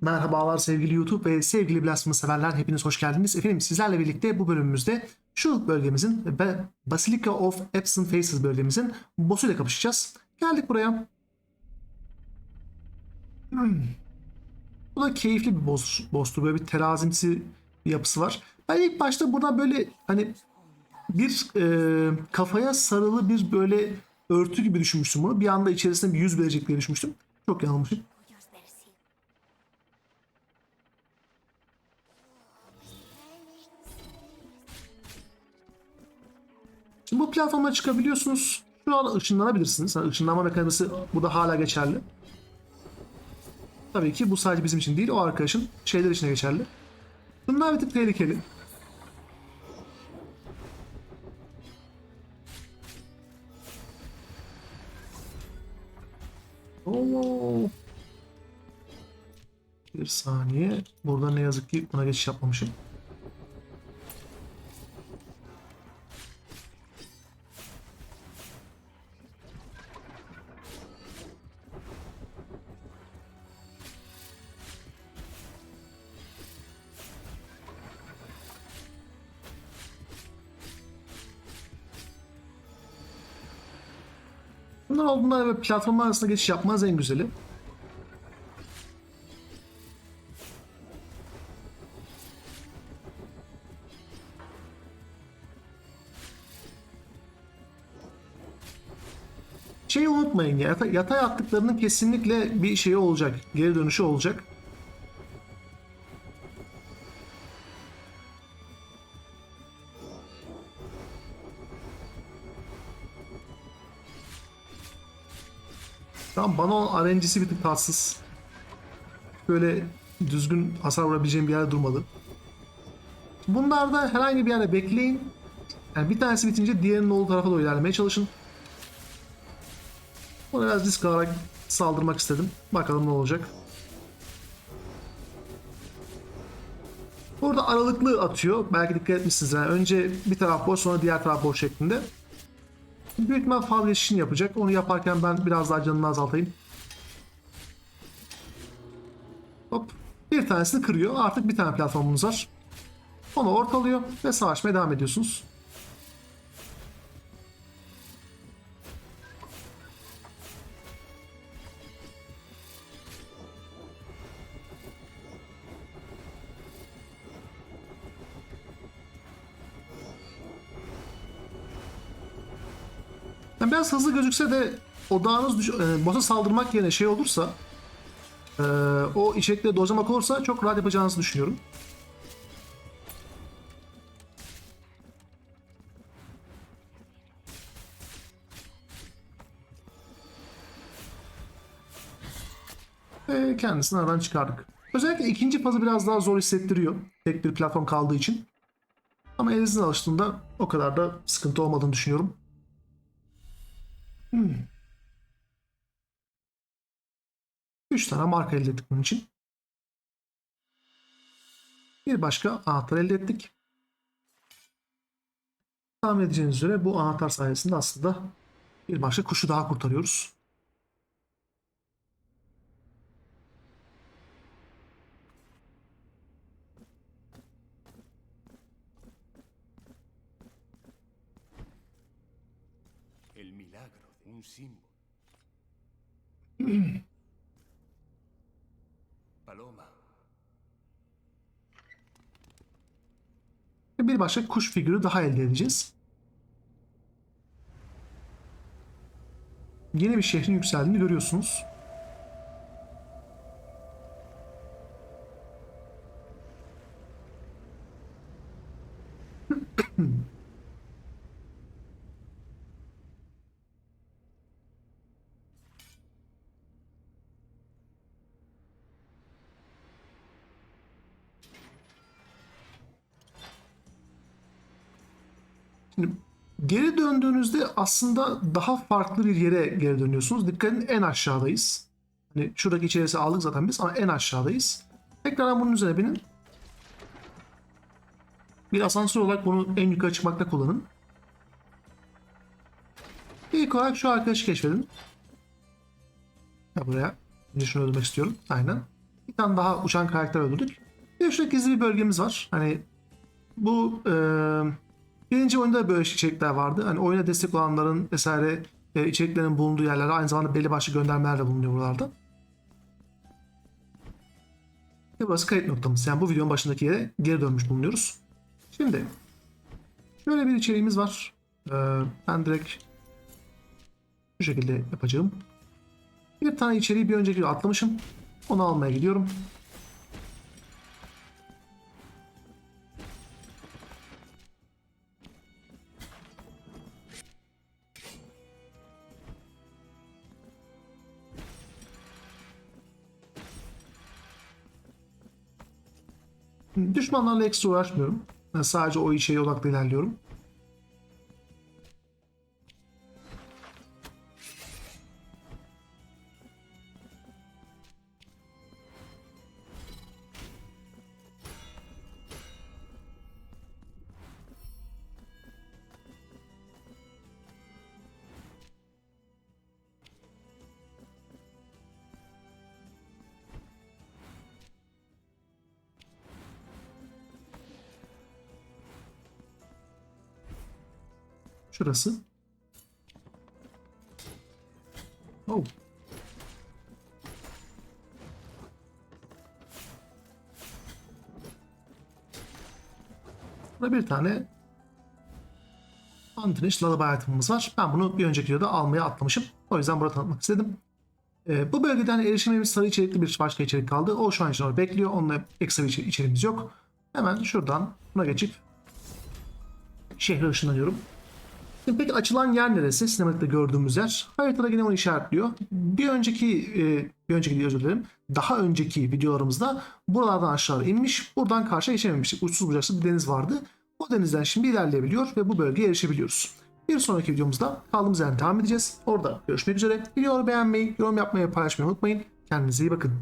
Merhabalar sevgili YouTube ve sevgili Blasphemous severler hepiniz hoş geldiniz. Efendim sizlerle birlikte bu bölümümüzde şu bölgemizin Basilica of Absent Faces bölgemizin boss'uyla kapışacağız. Geldik buraya. Hmm. Bu da keyifli bir boss, boss'tu. Böyle bir terazimsi bir yapısı var. Ben ilk başta buna böyle hani bir e, kafaya sarılı bir böyle örtü gibi düşünmüştüm bunu. Bir anda içerisinde bir yüz verecek diye düşünmüştüm. Çok yanılmışım. Şimdi bu platforma çıkabiliyorsunuz. Şu an ışınlanabilirsiniz. Yani ışınlanma mekanizması burada hala geçerli. Tabii ki bu sadece bizim için değil, o arkadaşın şeyler için geçerli. Bunlar bir tık tehlikeli. Oo. Bir saniye. Burada ne yazık ki buna geçiş yapmamışım. Bunlar olduğunda ve platformlar arasında geçiş yapmaz en güzeli. Şeyi unutmayın ya yatay attıklarının kesinlikle bir şeyi olacak. Geri dönüşü olacak. Tamam bana o RNG'si bir tık tatsız. Böyle düzgün hasar vurabileceğim bir yerde durmadı. Bunlarda herhangi bir yerde bekleyin. Yani bir tanesi bitince diğerinin olduğu tarafa doğru ilerlemeye çalışın. Ona biraz risk alarak saldırmak istedim. Bakalım ne olacak. Burada aralıklı atıyor. Belki dikkat etmişsiniz. Yani önce bir taraf boş sonra diğer taraf boş şeklinde. Büyük ihtimal fal geçişini yapacak. Onu yaparken ben biraz daha canını azaltayım. Hop. Bir tanesini kırıyor. Artık bir tane platformunuz var. Onu ortalıyor ve savaşmaya devam ediyorsunuz. Yani biraz hızlı gözükse de odağınız düş- e, boss'a saldırmak yerine şey olursa e, o içerikleri dozlamak olursa çok rahat yapacağınızı düşünüyorum. Ve kendisini aradan çıkardık. Özellikle ikinci fazı biraz daha zor hissettiriyor. Tek bir platform kaldığı için. Ama elinizin alıştığında o kadar da sıkıntı olmadığını düşünüyorum. Hmm. Üç tane marka elde ettik bunun için. Bir başka anahtar elde ettik. Tahmin edeceğiniz üzere bu anahtar sayesinde aslında bir başka kuşu daha kurtarıyoruz. El milagro un símbolo. Paloma, bir başka kuş figürü daha elde edeceğiz. Yeni bir şehrin yükseldiğini görüyorsunuz. Şimdi geri döndüğünüzde aslında daha farklı bir yere geri dönüyorsunuz. Dikkat edin en aşağıdayız. Hani şuradaki içerisi aldık zaten biz ama en aşağıdayız. Tekrardan bunun üzerine binin. Bir asansör olarak bunu en yukarı çıkmakta kullanın. İlk olarak şu arkadaşı keşfedin. Ya buraya. Önce şunu öldürmek istiyorum. Aynen. Bir tane daha uçan karakter öldürdük. Bir şurada gizli bir bölgemiz var. Hani bu e, birinci oyunda böyle içerikler vardı. Hani oyuna destek olanların vesaire e, içeriklerin bulunduğu yerlerde aynı zamanda belli başlı göndermeler de bulunuyor buralarda. Ve burası kayıt noktamız. Yani bu videonun başındaki yere geri dönmüş bulunuyoruz. Şimdi şöyle bir içeriğimiz var. Ee, ben direkt bu şekilde yapacağım. Bir tane içeriği bir önceki atlamışım. Onu almaya gidiyorum. Düşmanlarla ekstra uğraşmıyorum. Ben sadece o içeriğe odaklı ilerliyorum. Şurası. Oh. Burada bir tane Antinish Lullaby item'ımız var. Ben bunu bir önceki videoda almaya atlamışım. O yüzden burada tanıtmak istedim. Ee, bu bölgeden erişimimiz sarı içerikli bir başka içerik kaldı. O şu an için orada bekliyor. Onunla ekstra bir içer- içeriğimiz yok. Hemen şuradan buna geçip şehre ışınlanıyorum. Şimdi peki açılan yer neresi? Sinematikte gördüğümüz yer. Haritada yine onu işaretliyor. Bir önceki, e, bir önceki değil özür dilerim. Daha önceki videolarımızda buralardan aşağı inmiş. Buradan karşıya geçememiştik. Uçsuz bucaksız bir deniz vardı. O denizden şimdi ilerleyebiliyor ve bu bölgeye erişebiliyoruz. Bir sonraki videomuzda kaldığımız yerden devam edeceğiz. Orada görüşmek üzere. Videoları beğenmeyi, yorum yapmayı, paylaşmayı unutmayın. Kendinize iyi bakın.